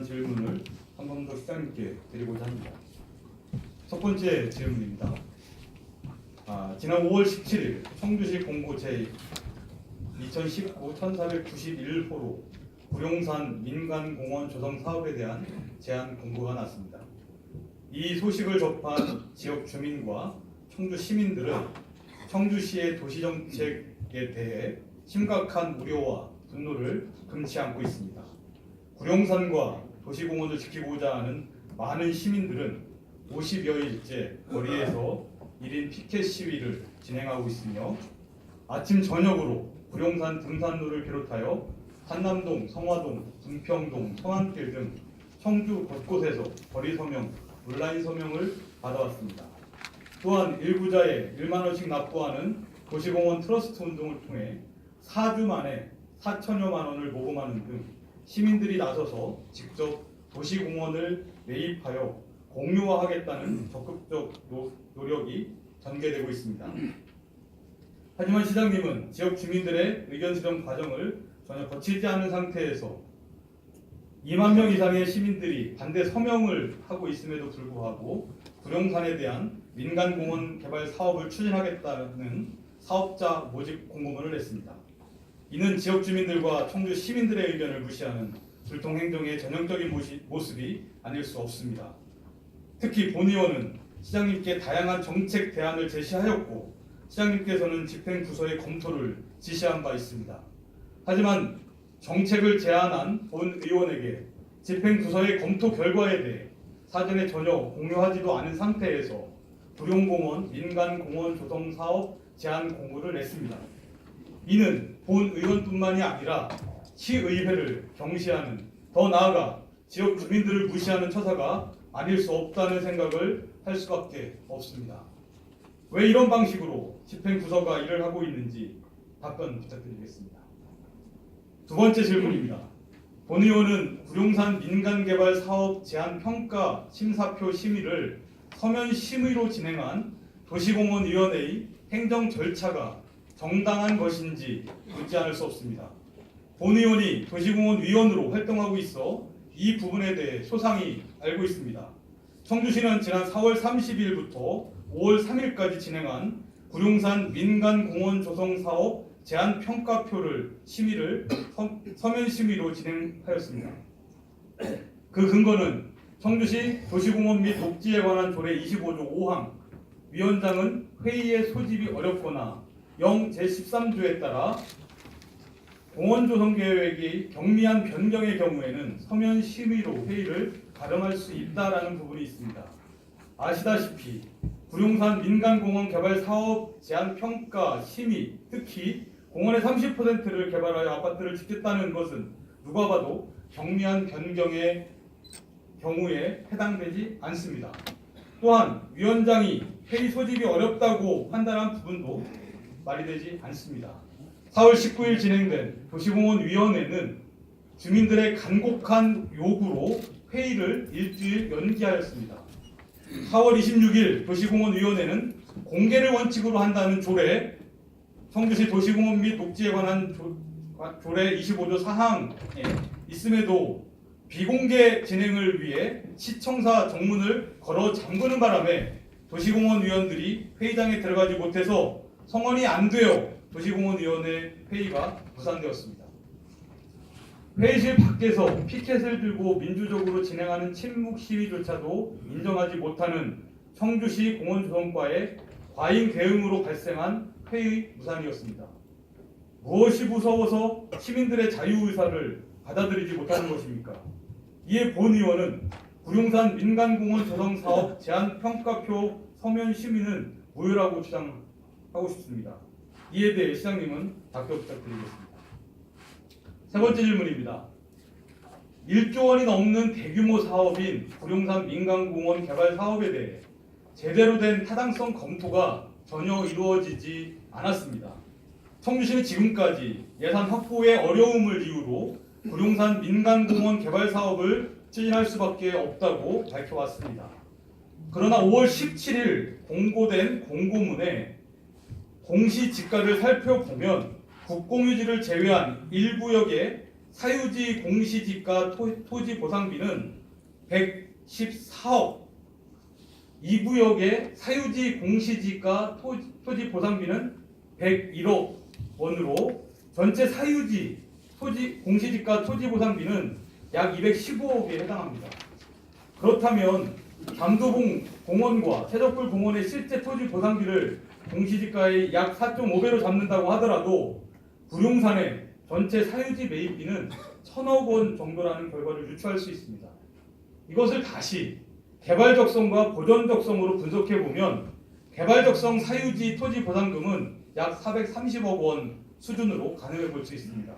질문을 한 번 더 시장님께 드리고자 합니다. 첫 번째 질문입니다. 아, 지난 5월 17일 청주시 공고 제2019 1491호로 구룡산 민간공원 조성 사업에 대한 제안 공고가 났습니다. 이 소식을 접한 지역 주민과 청주 시민들은 청주시의 도시정책에 대해 심각한 우려와 분노를 금치 않고 있습니다. 구룡산과 도시공원을 지키고자 하는 많은 시민들은 50여일째 거리에서 1인 피켓 시위를 진행하고 있으며 아침 저녁으로 구룡산 등산로를 비롯하여 한남동, 성화동, 분평동, 성안길 등 청주 곳곳에서 거리 서명, 온라인 서명을 받아왔습니다. 또한 일부자에 1만 원씩 납부하는 도시공원 트러스트 운동을 통해 4주 만에 4천여만 원을 모금하는 등 시민들이 나서서 직접 도시공원을 매입하여 공유화하겠다는 적극적 노, 노력이 전개되고 있습니다. 하지만 시장님은 지역 주민들의 의견 수렴 과정을 전혀 거치지 않은 상태에서 2만 명 이상의 시민들이 반대 서명을 하고 있음에도 불구하고 구룡산에 대한 민간공원 개발 사업을 추진하겠다는 사업자 모집 공고문을 냈습니다. 이는 지역 주민들과 청주 시민들의 의견을 무시하는 불통 행정의 전형적인 모습이 아닐 수 없습니다. 특히 본 의원은 시장님께 다양한 정책 대안을 제시하였고 시장님께서는 집행 부서의 검토를 지시한 바 있습니다. 하지만 정책을 제안한 본 의원에게 집행 부서의 검토 결과에 대해 사전에 전혀 공유하지도 않은 상태에서 구룡공원 민간공원 조성 사업 제안 공고를 냈습니다. 이는 본 의원뿐만이 아니라 시의회를 경시하는 더 나아가 지역 주민들을 무시하는 처사가 아닐 수 없다는 생각을 할 수밖에 없습니다. 왜 이런 방식으로 집행부서가 일을 하고 있는지 답변 부탁드리겠습니다. 두 번째 질문입니다. 본 의원은 구룡산 민간개발 사업 제한 평가 심사표 심의를 서면 심의로 진행한 도시공원위원회의 행정 절차가 정당한 것인지 묻지 않을 수 없습니다. 본 의원이 도시공원 위원으로 활동하고 있어 이 부분에 대해 소상히 알고 있습니다. 청주시는 지난 4월 30일부터 5월 3일까지 진행한 구룡산 민간공원 조성 사업 제안 평가표를 심의를 서, 서면 심의로 진행하였습니다. 그 근거는 청주시 도시공원 및 녹지에 관한 조례 25조 5항 위원장은 회의의 소집이 어렵거나 영 제13조에 따라 공원 조성 계획이 경미한 변경의 경우에는 서면 심의로 회의를 가름할 수 있다라는 부분이 있습니다. 아시다시피 구룡산 민간공원 개발 사업 제한 평가 심의 특히 공원의 30%를 개발하여 아파트를 짓겠다는 것은 누가 봐도 경미한 변경의 경우에 해당되지 않습니다. 또한 위원장이 회의 소집이 어렵다고 판단한 부분도 말이 되지 않습니다. 4월 19일 진행된 도시공원위원회는 주민들의 간곡한 요구로 회의를 일주일 연기하였습니다. 4월 26일 도시공원위원회는 공개를 원칙으로 한다는 조례 청주시 도시공원 및 녹지에 관한 조, 조례 25조 4항에 있음에도 비공개 진행을 위해 시청사 정문을 걸어 잠그는 바람에 도시공원 위원들이 회의장에 들어가지 못해서 성원이 안 되어 도시공원위원회 회의가 무산되었습니다. 회의실 밖에서 피켓을 들고 민주적으로 진행하는 침묵 시위조차도 인정하지 못하는 청주시 공원조성과의 과잉 대응으로 발생한 회의 무산이었습니다. 무엇이 무서워서 시민들의 자유의사를 받아들이지 못하는 것입니까? 이에 본 의원은 구룡산 민간공원 조성 사업 제한 평가표 서면 심의는 무효라고 주장 하고 싶습니다. 이에 대해 시장님은 답변 부탁드리겠습니다. 세 번째 질문입니다. 1조 원이 넘는 대규모 사업인 구룡산 민간공원 개발 사업에 대해 제대로 된 타당성 검토가 전혀 이루어지지 않았습니다. 청주시는 지금까지 예산 확보의 어려움을 이유로 구룡산 민간공원 개발 사업을 추진할 수밖에 없다고 밝혀왔습니다. 그러나 5월 17일 공고된 공고문에 공시 지가를 살펴보면 국공유지를 제외한 일구역의 사유지 공시지가 토, 토지 보상비는 114억. 이 구역의 사유지 공시지가 토, 토지 보상비는 101억 원으로 전체 사유지 토지 공시지가 토지 보상비는 약 215억에 해당합니다. 그렇다면 잠도봉 공원과 태덕불 공원의 실제 토지 보상비를 공시지가의 약 4.5배로 잡는다고 하더라도 구룡산의 전체 사유지 매입비는 천억 원 정도라는 결과를 유추할 수 있습니다. 이것을 다시 개발 적성과 보전 적성으로 분석해 보면 개발 적성 사유지 토지 보상금은 약 430억 원 수준으로 가늠해 볼 수 있습니다.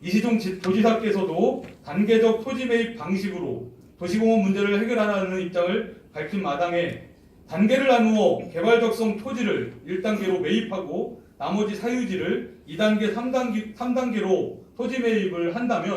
이시종 지- 도지사께서도 단계적 토지 매입 방식으로 도시공원 문제를 해결하라는 입장을 밝힌 마당에 단계를 나누어 개발 적성 토지를 1단계로 매입하고 나머지 사유지를 2단계, 3단계, 3단계로 토지 매입을 한다면